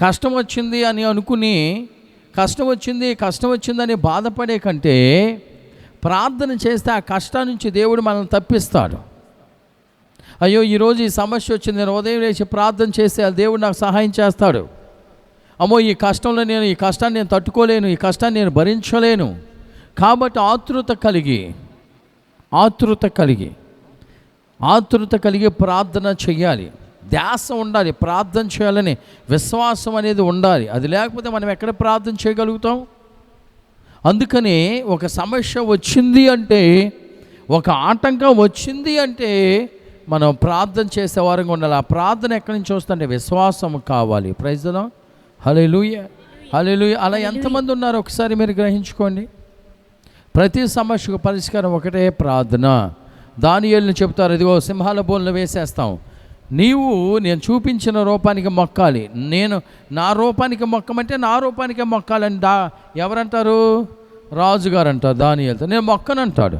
కష్టం వచ్చింది అని అనుకుని కష్టం వచ్చింది కష్టం వచ్చిందని బాధపడే కంటే ప్రార్థన చేస్తే ఆ కష్టం నుంచి దేవుడు మనల్ని తప్పిస్తాడు. అయ్యో ఈరోజు ఈ సమస్య వచ్చింది నేను ఉదయం లేచి ప్రార్థన చేస్తే ఆ దేవుడు నాకు సహాయం చేస్తాడు. అమ్మో ఈ కష్టంలో నేను ఈ కష్టాన్ని నేను తట్టుకోలేను ఈ కష్టాన్ని నేను భరించలేను. కాబట్టి ఆతృత కలిగి ఆతృత కలిగి ఆతృత కలిగి ప్రార్థన చేయాలి ధ్యాస ఉండాలి ప్రార్థన చేయాలని విశ్వాసం అనేది ఉండాలి. అది లేకపోతే మనం ఎక్కడ ప్రార్థన చేయగలుగుతాం? అందుకని ఒక సమస్య వచ్చింది అంటే ఒక ఆటంకం వచ్చింది అంటే మనం ప్రార్థన చేసే వారంగా ఉండాలి. ఆ ప్రార్థన ఎక్కడి నుంచి వస్తుందంటే విశ్వాసం కావాలి. ప్రైజ్లో హలే లూయ హలే అలా ఎంతమంది ఉన్నారు? ఒకసారి మీరు గ్రహించుకోండి. ప్రతి సమస్యకు పరిష్కారం ఒకటే ప్రార్థన. దానియేలుని చెప్తారు ఇదిగో సింహాల బోన్లు వేసేస్తాం. నీవు నేను చూపించిన రూపానికి మొక్కాలి. నేను నా రూపానికి మొక్కమంటే నా రూపానికే మొక్కాలని దా ఎవరంటారు? రాజుగారు అంటారు దానియేలుతో. నేను మొక్కనంటాడు.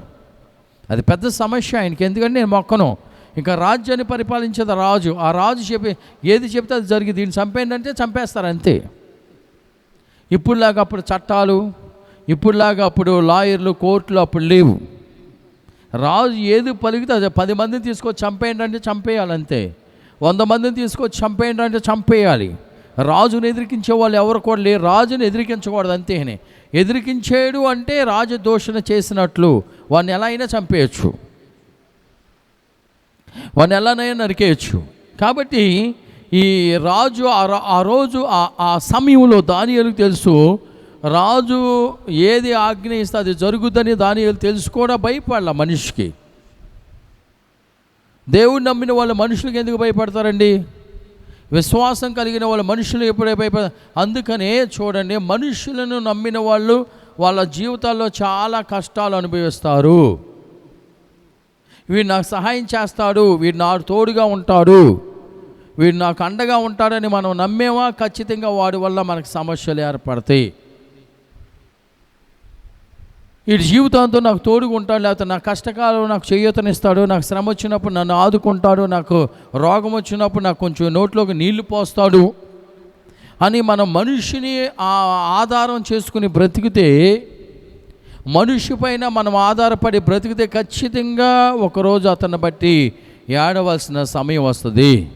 అది పెద్ద సమస్య ఆయనకి ఎందుకంటే నేను మొక్కను. ఇంకా రాజ్యాన్ని పరిపాలించేది రాజు. ఆ రాజు చెప్పి ఏది చెప్తే అది జరిగి దీన్ని చంపేయండి చంపేస్తారు అంతే. ఇప్పుడులాగా అప్పుడు చట్టాలు ఇప్పుడులాగా అప్పుడు లాయర్లు కోర్టులు అప్పుడు లేవు. రాజు ఏది పలికితే అది. పది మందిని తీసుకొచ్చి చంపేయండి అంటే చంపేయాలి అంతే వంద మందిని తీసుకొచ్చి చంపేయండి అంటే చంపేయాలి. రాజును ఎదిరికించే వాళ్ళు ఎవరు కూడా లేరు. రాజుని ఎదిరికించకూడదు అంతేనే. ఎదిరికించేడు అంటే రాజు దోషణ చేసినట్లు. వాడిని ఎలా అయినా చంపేయచ్చు. వాడిని ఎలానైనా నరికేయచ్చు. కాబట్టి ఈ రాజు ఆ ఆ రోజు ఆ- ఆ సమయంలో దానియలకు తెలుసు రాజు ఏది ఆజ్ఞ ఇస్తే అది జరుగుద్దని దాని తెలుసు కూడా భయపడాల మనిషికి. దేవుడు నమ్మిన వాళ్ళు మనుషులకు ఎందుకు భయపడతారండి? విశ్వాసం కలిగిన వాళ్ళు మనుషులు ఎప్పుడే భయపడ? అందుకనే చూడండి మనుషులను నమ్మిన వాళ్ళు వాళ్ళ జీవితాల్లో చాలా కష్టాలు అనుభవిస్తారు. వీడు నాకు సహాయం చేస్తాడు వీడు నాకు తోడుగా ఉంటాడు వీడు నాకు అండగా ఉంటాడని మనం నమ్మేవా ఖచ్చితంగా వాడి వల్ల మనకు సమస్యలు ఏర్పడతాయి. వీడి జీవితంతో నాకు తోడుగా ఉంటాడు లేకపోతే నా కష్టకాలం నాకు చేయూతనిస్తాడు నాకు శ్రమ వచ్చినప్పుడు నన్ను ఆదుకుంటాడు నాకు రోగం వచ్చినప్పుడు నాకు కొంచెం నోట్లోకి నీళ్ళు పోస్తాడు అని మనం మనిషిని ఆ ఆధారం చేసుకుని బ్రతికితే మనిషి పైన మనం ఆధారపడి బ్రతికితే ఖచ్చితంగా ఒకరోజు అతన్ని బట్టి ఏడవలసిన సమయం వస్తుంది.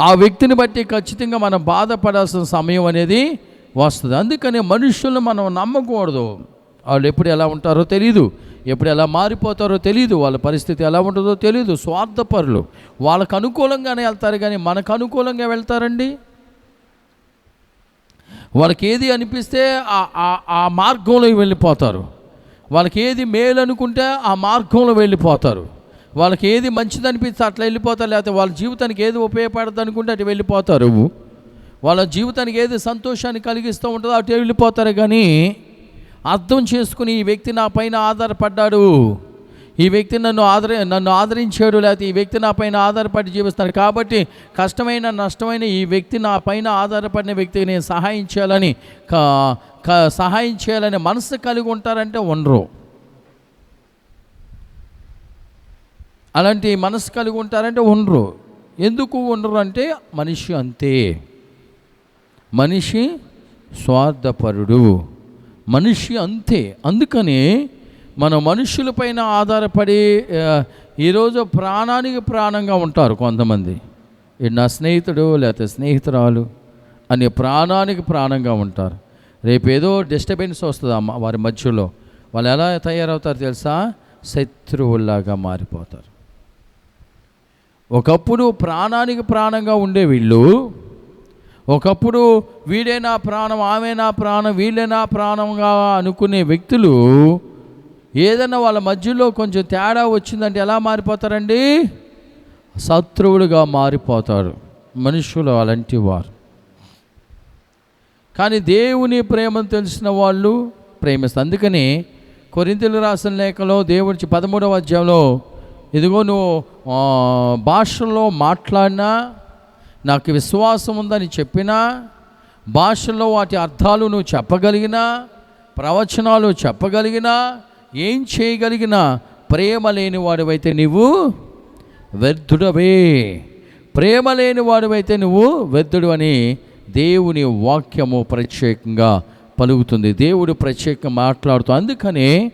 ఆ వ్యక్తిని బట్టి ఖచ్చితంగా మనం బాధపడాల్సిన సమయం అనేది వస్తుంది. అందుకని మనుషులను మనం నమ్మకూడదు. వాళ్ళు ఎప్పుడు ఎలా ఉంటారో తెలియదు ఎప్పుడు ఎలా మారిపోతారో తెలియదు వాళ్ళ పరిస్థితి ఎలా ఉంటుందో తెలియదు స్వార్థపరులు. వాళ్ళకు అనుకూలంగానే వెళ్తారు కానీ మనకు అనుకూలంగా వెళ్తారండి? వాళ్ళకి ఏది అనిపిస్తే ఆ- ఆ మార్గంలో వెళ్ళిపోతారు. వాళ్ళకి ఏది మేలు అనుకుంటే ఆ మార్గంలో వెళ్ళిపోతారు. వాళ్ళకి ఏది మంచిది అనిపిస్తే అట్లా వెళ్ళిపోతారు. లేకపోతే వాళ్ళ జీవితానికి ఏది ఉపయోగపడదు అనుకుంటే అటు వెళ్ళిపోతారు. వాళ్ళ జీవితానికి ఏది సంతోషాన్ని కలిగిస్తూ ఉంటుందో అటు వెళ్ళిపోతారు కానీ అర్థం చేసుకుని ఈ వ్యక్తి నా పైన ఆధారపడ్డాడు. ఈ వ్యక్తి నన్ను ఆదరి నన్ను ఆదరించాడు లేకపోతే ఈ వ్యక్తి నా పైన ఆధారపడి జీవిస్తాడు. కాబట్టి కష్టమైన నష్టమైన ఈ వ్యక్తి నా పైన ఆధారపడిన వ్యక్తికి నేను సహాయం చేయాలని క- సహాయం చేయాలని మనసు కలిగి ఉంటారంటే ఉండరు. అలాంటి మనసు కలిగి ఉంటారంటే ఉండరు. ఎందుకు ఉండరు అంటే మనిషి అంతే. మనిషి స్వార్థపరుడు. మనిషి అంతే. అందుకని మన మనుషులపైన ఆధారపడి ఈరోజు ప్రాణానికి ప్రాణంగా ఉంటారు కొంతమంది. నా స్నేహితుడు లేకపోతే స్నేహితురాలు అని ప్రాణానికి ప్రాణంగా ఉంటారు. రేపు ఏదో డిస్టర్బెన్స్ వస్తుంది అమ్మ వారి మధ్యలో. వాళ్ళు ఎలా తయారవుతారు తెలుసా? శత్రువుల్లాగా మారిపోతారు. ఒకప్పుడు ప్రాణానికి ప్రాణంగా ఉండే వీళ్ళు ఒకప్పుడు వీడే నా ప్రాణం ఆమె నా ప్రాణం వీళ్ళే నా ప్రాణంగా అనుకునే వ్యక్తులు ఏదైనా వాళ్ళ మధ్యలో కొంచెం తేడా వచ్చిందంటే ఎలా మారిపోతారండి? శత్రువులుగా మారిపోతారు మనుషులు అలాంటి వారు. కానీ దేవుని ప్రేమను తెలిసిన వాళ్ళు ప్రేమిస్తారు అందుకని కొరింతలు రాసిన లేఖలో దేవుడి పదమూడవ అధ్యాయంలో ఇదిగో నువ్వు భాషలో మాట్లాడినా నాకు విశ్వాసం ఉందని చెప్పినా భాషల్లో వాటి అర్థాలు నువ్వు చెప్పగలిగినా ప్రవచనాలు చెప్పగలిగినా ఏం చేయగలిగినా ప్రేమ లేని వాడివైతే నీవు వ్యర్థుడవే. ప్రేమ లేని వాడివైతే నువ్వు వ్యర్థుడు అని దేవుని వాక్యము ప్రత్యేకంగా పలుకుతుంది. దేవుడు ప్రత్యేకంగా మాట్లాడుతూ అందుకనే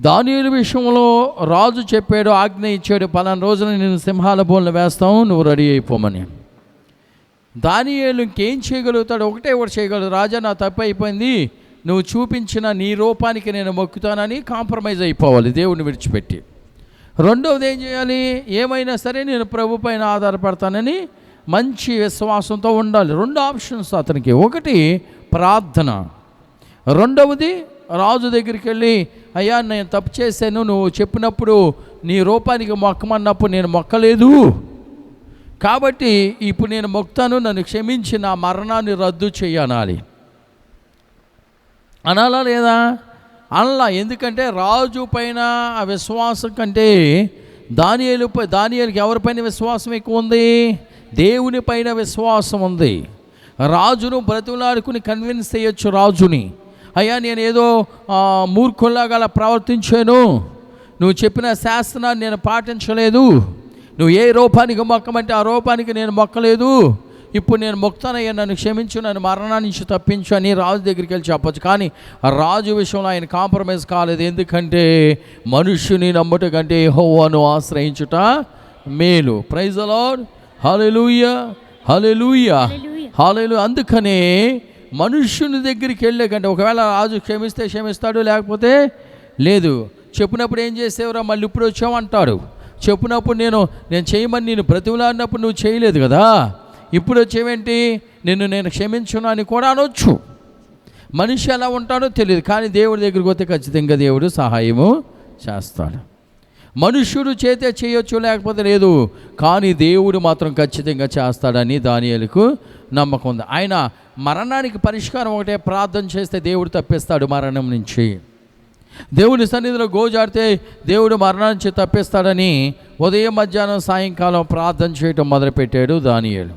దానియుల విషయంలో రాజు చెప్పాడు ఆజ్ఞ ఇచ్చాడు పలానా రోజున నేను సింహాల బోన్లు వేస్తాం నువ్వు రెడీ అయిపోమని. దానియేలు ఇంకేం చేయగలుగుతాడు? ఒకటే ఒకటి చేయగలడు. రాజా నా తప్పు అయిపోయింది. నువ్వు చూపించిన నీ రూపానికి నేను మొక్కుతానని కాంప్రమైజ్ అయిపోవాలి దేవుడిని విడిచిపెట్టి. రెండవది ఏం చేయాలి? ఏమైనా సరే నేను ప్రభు పైన ఆధారపడతానని మంచి విశ్వాసంతో ఉండాలి. రెండు ఆప్షన్స్ అతనికి. ఒకటి ప్రార్థన. రెండవది రాజు దగ్గరికి వెళ్ళి అయ్యా నేను తప్పు చేశాను నువ్వు చెప్పినప్పుడు నీ రూపానికి మొక్కమన్నప్పుడు నేను మొక్కలేదు. కాబట్టి ఇప్పుడు నేను మొక్తాను నన్ను క్షమించి నా మరణాన్ని రద్దు చేయనాలి అనాలా లేదా? అనలా ఎందుకంటే రాజు పైన ఆ విశ్వాసం కంటే దానియేలు దానియలకి ఎవరిపైన విశ్వాసం ఎక్కువ ఉంది? దేవుని పైన విశ్వాసం ఉంది. రాజును బ్రతులాడుకుని కన్విన్స్ చేయొచ్చు రాజుని. అయ్యా నేను ఏదో మూర్ఖుల్లాగా అలా ప్రవర్తించాను. నువ్వు చెప్పిన శాస్త్రాన్ని నేను పాటించలేదు. నువ్వు ఏ రూపానికి మొక్కమంటే ఆ రూపానికి నేను మొక్కలేదు. ఇప్పుడు నేను మొక్తానయ్యా నన్ను క్షమించు నన్ను మరణాన్ని నుంచి తప్పించు అని రాజు దగ్గరికి వెళ్ళి చెప్పొచ్చు. కానీ రాజు విషయంలో ఆయన కాంప్రమైజ్ కాలేదు. ఎందుకంటే మనుష్యుని నమ్ముట కంటే హోవాను ఆశ్రయించుట మేలు. ప్రైజ్ అలాడ్ హలెలూయ హలెలూయ హాలేలు అందుకనే మనుష్యుని దగ్గరికి వెళ్ళే కంటే ఒకవేళ రాజు క్షమిస్తే క్షమిస్తాడు లేకపోతే లేదు. చెప్పినప్పుడు ఏం చేసేవరా? మళ్ళీ ఇప్పుడు వచ్చావంటాడు చెప్పినప్పుడు నేను నేను చేయమని నేను బ్రతిమలాడినప్పుడు నువ్వు చేయలేదు కదా? ఇప్పుడు వచ్చేవేంటి? నిన్ను నేను క్షమించును అని కూడా అనొచ్చు. మనిషి ఎలా ఉంటాడో తెలియదు కానీ దేవుడి దగ్గరికి పోతే ఖచ్చితంగా దేవుడు సహాయము చేస్తాడు. మనుష్యుడు చేతే చేయొచ్చు లేకపోతే లేదు. కానీ దేవుడు మాత్రం ఖచ్చితంగా చేస్తాడని దానియలకు నమ్మకం ఉంది. ఆయన మరణానికి పరిష్కారం ఒకటే ప్రార్థన చేస్తే దేవుడు తప్పిస్తాడు మరణం నుంచి. దేవుని సన్నిధిలో గోజాడితే దేవుడు మరణం నుంచి తప్పిస్తాడని ఉదయం మధ్యాహ్నం సాయంకాలం ప్రార్థన చేయటం మొదలుపెట్టాడు దానియలు.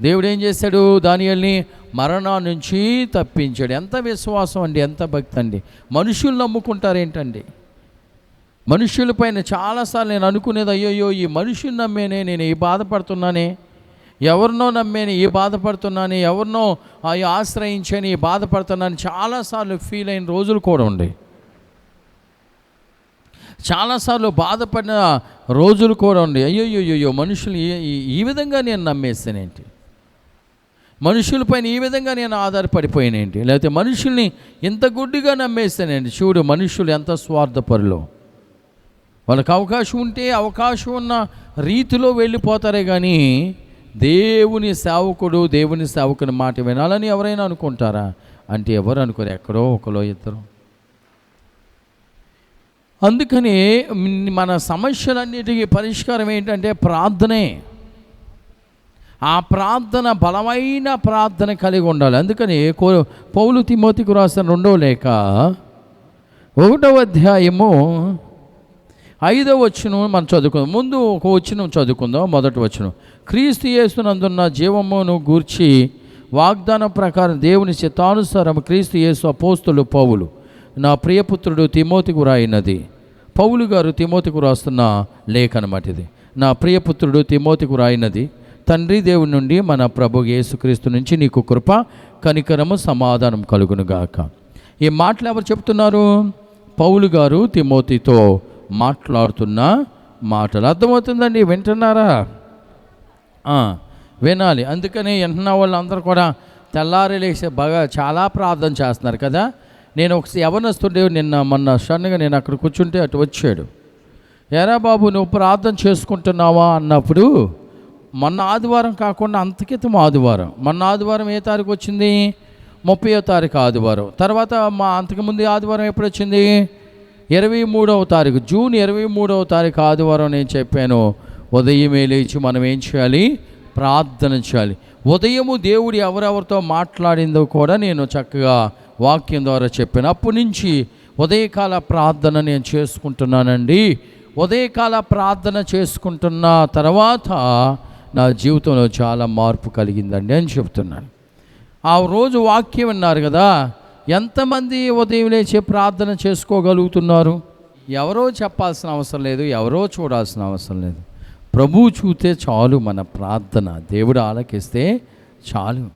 దేవుడు ఏం చేశాడు? దానియల్ని మరణం నుంచి తప్పించాడు. ఎంత విశ్వాసం అండి ఎంత భక్తి అండి. మనుషులు నమ్ముకుంటారేంటండి? మనుషులపైన చాలాసార్లు నేను అనుకునేది అయ్యోయ్యో ఈ మనుషుని నమ్మేనే నేను ఈ బాధపడుతున్నానే. ఎవరినో నమ్మేని ఈ బాధపడుతున్నాను. ఎవరినో ఆశ్రయించని ఈ బాధపడుతున్నాను. చాలాసార్లు ఫీల్ అయిన రోజులు కూడా ఉండే. చాలాసార్లు బాధపడిన రోజులు కూడా ఉండే. అయ్యోయ్యోయ్యో మనుషులు ఈ- ఈ- విధంగా నేను నమ్మేస్తానేంటి? మనుషులపైన ఈ విధంగా నేను ఆధారపడిపోయానేంటి? లేకపోతే మనుషుల్ని ఇంత గుడ్డిగా నమ్మేస్తానండి చూడు మనుషులు ఎంత స్వార్థపరులో. వాళ్ళకి అవకాశం ఉంటే అవకాశం ఉన్న రీతిలో వెళ్ళిపోతారే కానీ దేవుని సేవకుడు దేవుని సేవకుని మాట వినాలని ఎవరైనా అనుకుంటారా? అంటే ఎవరు అనుకోరు ఎక్కడో ఒకలో ఇద్దరు. అందుకని మన సమస్యలన్నిటికీ పరిష్కారం ఏంటంటే ప్రార్థనే. ఆ ప్రార్థన బలమైన ప్రార్థన కలిగి ఉండాలి. అందుకని కో- పౌలు తిమోతికి రాసిన రెండో లేక ఒకటో అధ్యాయము ఐదో వచ్చును మనం చదువుకుందాం. ముందు ఒక వచ్చిన చదువుకుందాం మొదటి వచ్చును క్రీస్తు యేసునందున్న జీవమును గూర్చి వాగ్దానం ప్రకారం దేవుని చిత్తానుసారం క్రీస్తు యేసు అపోస్తులు పౌలు నా ప్రియపుత్రుడు తిమోతికు రాయినది. పౌలు గారు తిమోతికు రాస్తున్న లేఖ అనమాట ఇది నా ప్రియపుత్రుడు తిమోతికు రాయినది. తండ్రి దేవుని నుండి మన ప్రభు యేసుక్రీస్తు నుంచి నీకు కృప కనికరము సమాధానం కలుగునుగాక. ఈ మాటలు ఎవరు చెప్తున్నారు? పౌలు గారు తిమోతితో మాట్లాడుతున్న మాటలు అర్థమవుతుందండి వింటున్నారా? వినాలి. అందుకని వింటున్న వాళ్ళందరూ కూడా తెల్లారి లేచి బాగా చాలా ప్రార్థన చేస్తున్నారు కదా? నేను ఒక యవనస్తుండే నిన్న మొన్న సడన్గా నేను అక్కడ కూర్చుంటే అటు వచ్చాడు. ఎరా బాబు నువ్వు ప్రార్థన చేసుకుంటున్నావా? అన్నప్పుడు మొన్న ఆదివారం కాకుండా అంతకితం ఆదివారం. మొన్న ఆదివారం ఏ తారీఖు వచ్చింది? ముప్పయో తారీఖు ఆదివారం. తర్వాత మా అంతకుముందు ఆదివారం ఎప్పుడు వచ్చింది? ఇరవై మూడవ తారీఖు జూన్ ఇరవై మూడవ తారీఖు ఆదివారం నేను చెప్పాను ఉదయమే లేచి మనం ఏం చేయాలి? ప్రార్థన చేయాలి. ఉదయము దేవుడు ఎవరెవరితో మాట్లాడిందో కూడా నేను చక్కగా వాక్యం ద్వారా చెప్పాను. అప్పటి నుంచి ఉదయకాల ప్రార్థన నేను చేసుకుంటున్నానండి. ఉదయకాల ప్రార్థన చేసుకుంటున్న తర్వాత నా జీవితంలో చాలా మార్పు కలిగిందండి అని చెప్తున్నాను. ఆ రోజు వాక్యం విన్నారు కదా ఎంతమంది ఉదయం లేచి ప్రార్థన చేసుకోగలుగుతున్నారు? ఎవరో చెప్పాల్సిన అవసరం లేదు ఎవరో చూడాల్సిన అవసరం లేదు. ప్రభువు చూస్తే చాలు మన ప్రార్థన. దేవుడు ఆలకిస్తే చాలు.